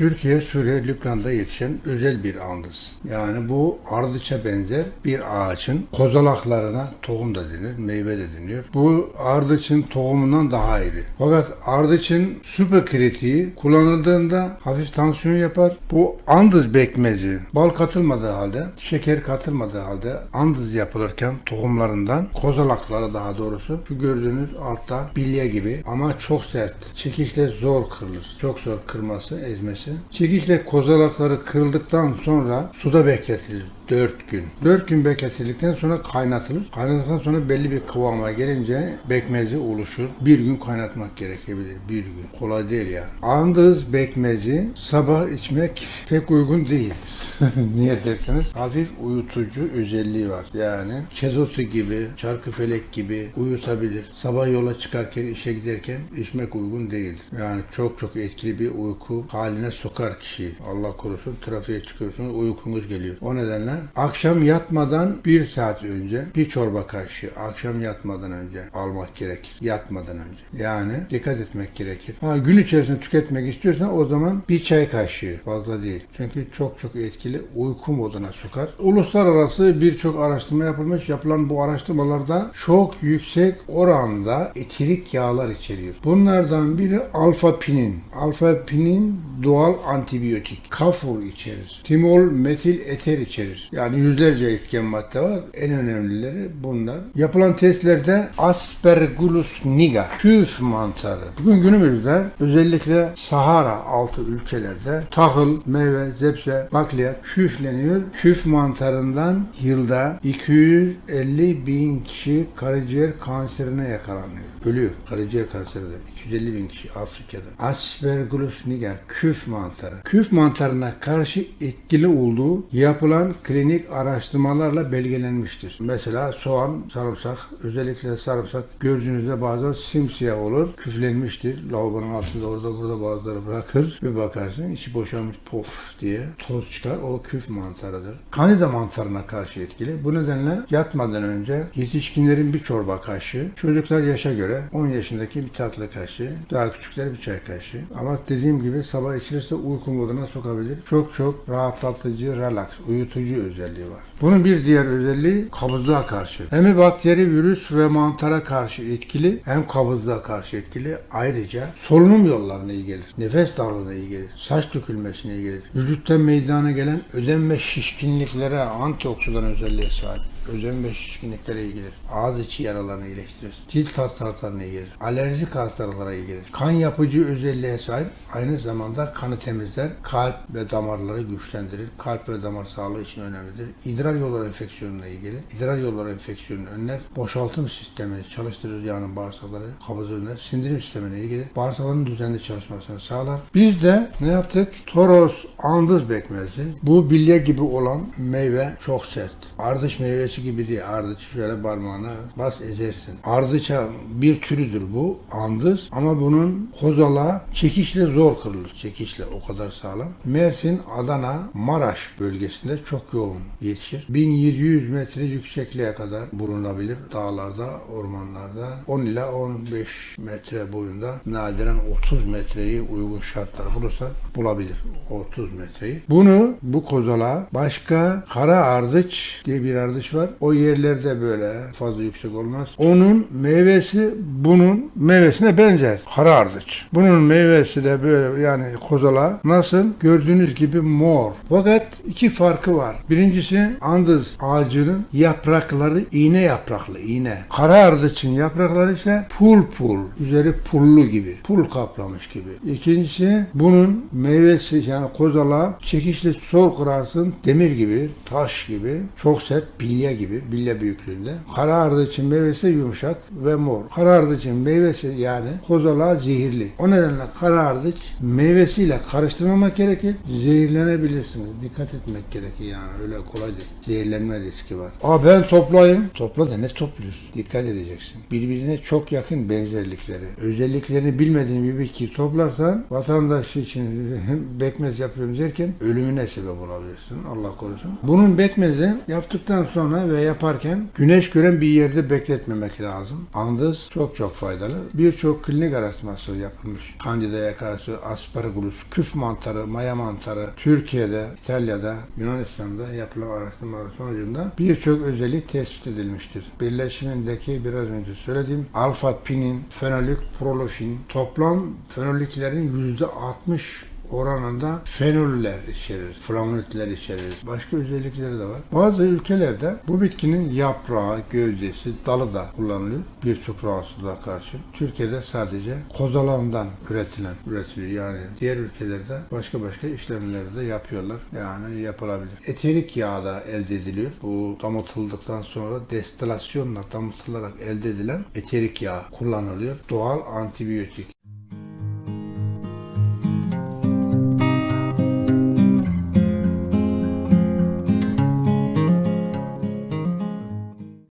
Türkiye, Suriye, Lübnan'da yetişen özel bir andız. Yani bu ardıça benzer bir ağaçın kozalaklarına tohum da denir, meyve de deniyor. Bu ardıçın tohumundan daha iri. Fakat ardıçın süper kritiği kullanıldığında hafif tansiyon yapar. Bu andız bekmezi bal katılmadığı halde, şeker katılmadığı halde andız yapılırken tohumlarından kozalakları daha doğrusu şu gördüğünüz altta bilye gibi ama çok sert. Çekişle zor kırılır. Çok zor kırması, ezmesi. Çekişle kozalakları kırıldıktan sonra suda bekletilir. 4 gün. 4 gün bekletildikten sonra kaynatılır. Kaynadıktan sonra belli bir kıvama gelince bekmezi oluşur. Bir gün kaynatmak gerekebilir. Bir gün. Kolay değil ya. Andız bekmezi sabah içmek pek uygun değildir. Niye derseniz hafif uyutucu özelliği var. Yani kezosu gibi, çarkıfelek gibi uyutabilir. Sabah yola çıkarken, işe giderken içmek uygun değildir. Yani çok çok etkili bir uyku haline sokar kişiyi. Allah korusun trafiğe çıkıyorsunuz uykunuz geliyor. O nedenle akşam yatmadan bir saat önce bir çorba kaşığı akşam yatmadan önce almak gerekir. Yatmadan önce. Yani dikkat etmek gerekir. Ha, gün içerisinde tüketmek istiyorsan o zaman bir çay kaşığı fazla değil. Çünkü çok çok etkili uyku moduna sokar. Uluslararası birçok araştırma yapılmış. Yapılan bu araştırmalarda çok yüksek oranda etirik yağlar içeriyor. Bunlardan biri alfa pinin. Alfa pinin doğal antibiyotik. Kafur içerir. Timol metil eter içerir. Yani yüzlerce etken madde var. En önemlileri bunlar. Yapılan testlerde Aspergillus niger, küf mantarı. Bugün günümüzde özellikle Sahara altı ülkelerde tahıl, meyve, zepse, bakliyat küfleniyor. Küf mantarından yılda 250 bin kişi karaciğer kanserine yakalanıyor. Ölüyor. Karaciğer kanserinden. 250 bin kişi Afrika'da. Aspergillus niger, küf mantarı. Küf mantarına karşı etkili olduğu yapılan klinik araştırmalarla belgelenmiştir. Mesela soğan, sarımsak, özellikle sarımsak gözünüzde bazen simsiyah olur. Küflenmiştir. Lavabonun altında orada burada bazıları bırakır. Bir bakarsın içi boşalmış pof diye toz çıkar. O küf mantarıdır. Kanida mantarına karşı etkili. Bu nedenle yatmadan önce yetişkinlerin bir çorba kaşığı, çocuklar yaşa göre 10 yaşındaki bir tatlı kaşığı, daha küçükler bir çay kaşığı. Ama dediğim gibi sabah içilirse uyku moduna sokabilir. Çok çok rahatlatıcı, relax, uyutucu özelliği var. Bunun bir diğer özelliği kabızlığa karşı. Hem bakteri, virüs ve mantara karşı etkili hem kabızlığa karşı etkili. Ayrıca solunum yollarına iyi gelir. Nefes darlığına iyi gelir. Saç dökülmesine iyi gelir. Vücutta meydana gelen ödem ve şişkinliklere antioksidan özelliğe sahip. Ödem ve şişkinliklere iyi. Ağız içi yaralarını iyileştirir. Cilt hastalıklarına iyi gelir. Alerjik hastalıklara iyi. Kan yapıcı özelliğe sahip. Aynı zamanda kanı temizler. Kalp ve damarları güçlendirir. Kalp ve damar sağlığı için önemlidir. İdrar yolları enfeksiyonuna iyi gelir. İdrar yolları enfeksiyonunu önler. Boşaltım sistemini çalıştırır yani bağırsakları. Kabızı önler. Sindirim sistemine iyi gelir. Bağırsakların düzenli çalışmasını sağlar. Biz de ne yaptık? Toros andız bekmezi. Bu bilye gibi olan meyve çok sert. Ardış meyvesi gibi değil. Ardıç şöyle parmağına bas ezersin. Ardıça bir türüdür bu. Andız ama bunun kozala çekişle zor kırılır. Çekişle o kadar sağlam. Mersin, Adana, Maraş bölgesinde çok yoğun yetişir. 1700 metre yüksekliğe kadar bulunabilir. Dağlarda, ormanlarda 10 ila 15 metre boyunda nadiren 30 metreyi uygun şartlar bulursa bulabilir. 30 metreyi. Bunu bu kozala başka kara ardıç diye bir ardıç var. O yerlerde böyle fazla yüksek olmaz. Onun meyvesi bunun meyvesine benzer. Kara ardıç. Bunun meyvesi de böyle yani kozala nasıl? Gördüğünüz gibi mor. Fakat iki farkı var. Birincisi andız ağacının yaprakları iğne yapraklı iğne. Kara ardıçın yaprakları ise pul pul. Üzeri pullu gibi. Pul kaplamış gibi. İkincisi bunun meyvesi yani kozala çekişle sor kırarsın demir gibi, taş gibi, çok sert bilye gibi, bilye büyüklüğünde. Kara ardıçın meyvesi yumuşak ve mor. Kara ardıçın meyvesi yani kozala zehirli. O nedenle kara ardıç meyvesiyle karıştırmamak gerekir. Zehirlenebilirsiniz. Dikkat etmek gerekir yani. Öyle kolay değil. Zehirlenme riski var. Aa ben toplayayım. Topla da ne topluyorsun? Dikkat edeceksin. Birbirine çok yakın benzerlikleri. Özelliklerini bilmediğin bir bitkiyi toplarsan vatandaş için bekmez yapıyorum derken ölümüne sebep olabilirsin. Allah korusun. Bunun bekmezi yaptıktan sonra yapımını ve yaparken güneş gören bir yerde bekletmemek lazım. Andız çok çok faydalı. Birçok klinik araştırması yapılmış. Candida'ya karşı asparagus, küf mantarı, maya mantarı Türkiye'de, İtalya'da, Yunanistan'da yapılan araştırmalar sonucunda birçok özellik tespit edilmiştir. Birleşimindeki biraz önce söylediğim alfa pinin, fenolik, prolofin toplam fenoliklerin %60 oranında fenoller içerir, flavonoidler içerir. Başka özellikleri de var. Bazı ülkelerde bu bitkinin yaprağı, gövdesi, dalı da kullanılıyor birçok rahatsızlığa karşı. Türkiye'de sadece kozalağından üretilen, üretiliyor. Yani diğer ülkelerde başka başka işlemleri de yapıyorlar. Yani yapılabilir. Eterik yağ da elde ediliyor. Bu damıtıldıktan sonra destilasyonla damıtılarak elde edilen eterik yağ kullanılıyor. Doğal antibiyotik.